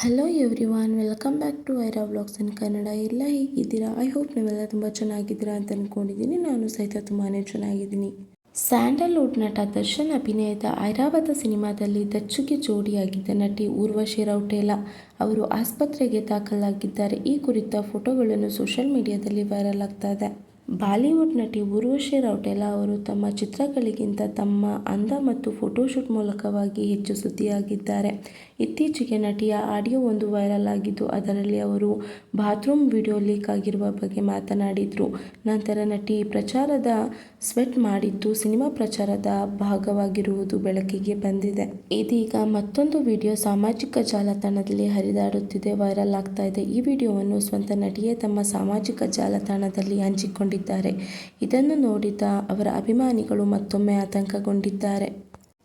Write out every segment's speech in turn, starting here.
Hello everyone welcome back to Aira blogs in Kannada ಎಲ್ಲ ಹೇಗಿದ್ದೀರಾ? I hope ನೀವೆಲ್ಲ ತುಂಬ ಚೆನ್ನಾಗಿದ್ದೀರಾ ಅಂತ ಅಂದ್ಕೊಂಡಿದ್ದೀನಿ ನಾನು ಸಹಿತ ತುಂಬಾ ಚೆನ್ನಾಗಿದ್ದೀನಿ. ಸ್ಯಾಂಡಲ್ವುಡ್ ನಟ ದರ್ಶನ್ ಅಭಿನಯದ ಐರಾವತ ಸಿನಿಮಾದಲ್ಲಿ ದಚ್ಚುಗೆ ಜೋಡಿಯಾಗಿದ್ದ ನಟಿ ಊರ್ವಶಿ ರೌಟೇಲಾ ಅವರು ಆಸ್ಪತ್ರೆಗೆ ದಾಖಲಾಗಿದ್ದಾರೆ. ಈ ಕುರಿತ ಫೋಟೋಗಳನ್ನು ಸೋಷಿಯಲ್ ಮೀಡಿಯಾದಲ್ಲಿ ವೈರಲ್ ಆಗ್ತಾ ಇದೆ. ಬಾಲಿವುಡ್ ನಟಿ ಊರ್ವಶಿ ರೌಟೆಲಾ ಅವರು ತಮ್ಮ ಚಿತ್ರಗಳಿಗಿಂತ ತಮ್ಮ ಅಂದ ಮತ್ತು ಫೋಟೋಶೂಟ್ ಮೂಲಕವಾಗಿ ಹೆಚ್ಚು ಸುದ್ದಿಯಾಗಿದ್ದಾರೆ. ಇತ್ತೀಚೆಗೆ ನಟಿಯ ಆಡಿಯೋ ಒಂದು ವೈರಲ್ ಆಗಿದ್ದು, ಅದರಲ್ಲಿ ಅವರು ಬಾತ್ರೂಮ್ ವಿಡಿಯೋ ಲೀಕ್ ಆಗಿರುವ ಬಗ್ಗೆ ಮಾತನಾಡಿದರು. ನಂತರ ನಟಿ ಪ್ರಚಾರದ ಸ್ವೆಟ್ ಮಾಡಿದ್ದು ಸಿನಿಮಾ ಪ್ರಚಾರದ ಭಾಗವಾಗಿರುವುದು ಬೆಳಕಿಗೆ ಬಂದಿದೆ. ಇದೀಗ ಮತ್ತೊಂದು ವಿಡಿಯೋ ಸಾಮಾಜಿಕ ಜಾಲತಾಣದಲ್ಲಿ ಹರಿದಾಡುತ್ತಿದೆ, ವೈರಲ್ ಆಗ್ತಾ ಇದೆ. ಈ ವಿಡಿಯೋವನ್ನು ಸ್ವಂತ ನಟಿಯೇ ತಮ್ಮ ಸಾಮಾಜಿಕ ಜಾಲತಾಣದಲ್ಲಿ ಹಂಚಿಕೊಂಡಿದ್ದಾರೆ. ಇದನ್ನು ನೋಡಿದ ಅವರ ಅಭಿಮಾನಿಗಳು ಮತ್ತೊಮ್ಮೆ ಆತಂಕಗೊಂಡಿದ್ದಾರೆ.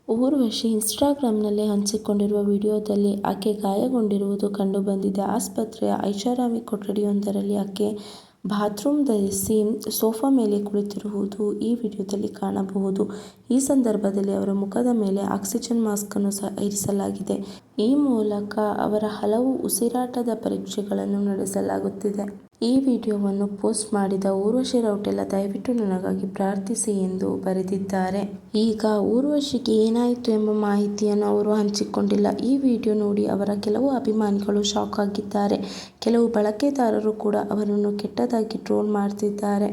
ಊರ್ವಶಿ ಇನ್ಸ್ಟಾಗ್ರಾಮ್ನಲ್ಲಿ ಹಂಚಿಕೊಂಡಿರುವ ವಿಡಿಯೋದಲ್ಲಿ ಆಕೆ ಗಾಯಗೊಂಡಿರುವುದು ಕಂಡುಬಂದಿದೆ. ಆಸ್ಪತ್ರೆಯ ಐಷಾರಾಮಿ ಕೊಠಡಿಯೊಂದರಲ್ಲಿ ಆಕೆ ಬಾತ್ರೂಮ್ ಧರಿಸಿ ಸೋಫಾ ಮೇಲೆ ಕುಳಿತಿರುವುದು ಈ ವಿಡಿಯೋದಲ್ಲಿ ಕಾಣಬಹುದು. ಈ ಸಂದರ್ಭದಲ್ಲಿ ಅವರ ಮುಖದ ಮೇಲೆ ಆಕ್ಸಿಜನ್ ಮಾಸ್ಕ್ ಅನ್ನು ಸಹ ಇರಿಸಲಾಗಿದೆ. ಈ ಮೂಲಕ ಅವರ ಹಲವು ಉಸಿರಾಟದ ಪರೀಕ್ಷೆಗಳನ್ನು ನಡೆಸಲಾಗುತ್ತಿದೆ. ಈ ವಿಡಿಯೋವನ್ನು ಪೋಸ್ಟ್ ಮಾಡಿದ ಊರ್ವಶಿ ರೌಟೆಲ್ಲ ದಯವಿಟ್ಟು ನನಗಾಗಿ ಪ್ರಾರ್ಥಿಸಿ ಎಂದು ಬರೆದಿದ್ದಾರೆ. ಈಗ ಊರ್ವಶಿಗೆ ಏನಾಯಿತು ಎಂಬ ಮಾಹಿತಿಯನ್ನು ಅವರು ಹಂಚಿಕೊಂಡಿಲ್ಲ. ಈ ವಿಡಿಯೋ ನೋಡಿ ಅವರ ಕೆಲವು ಅಭಿಮಾನಿಗಳು ಶಾಕ್ ಆಗಿದ್ದಾರೆ. ಕೆಲವು ಬಳಕೆದಾರರು ಕೂಡ ಅವರನ್ನು ಕೆಟ್ಟದಾಗಿ ಟ್ರೋಲ್ ಮಾಡ್ತಿದ್ದಾರೆ.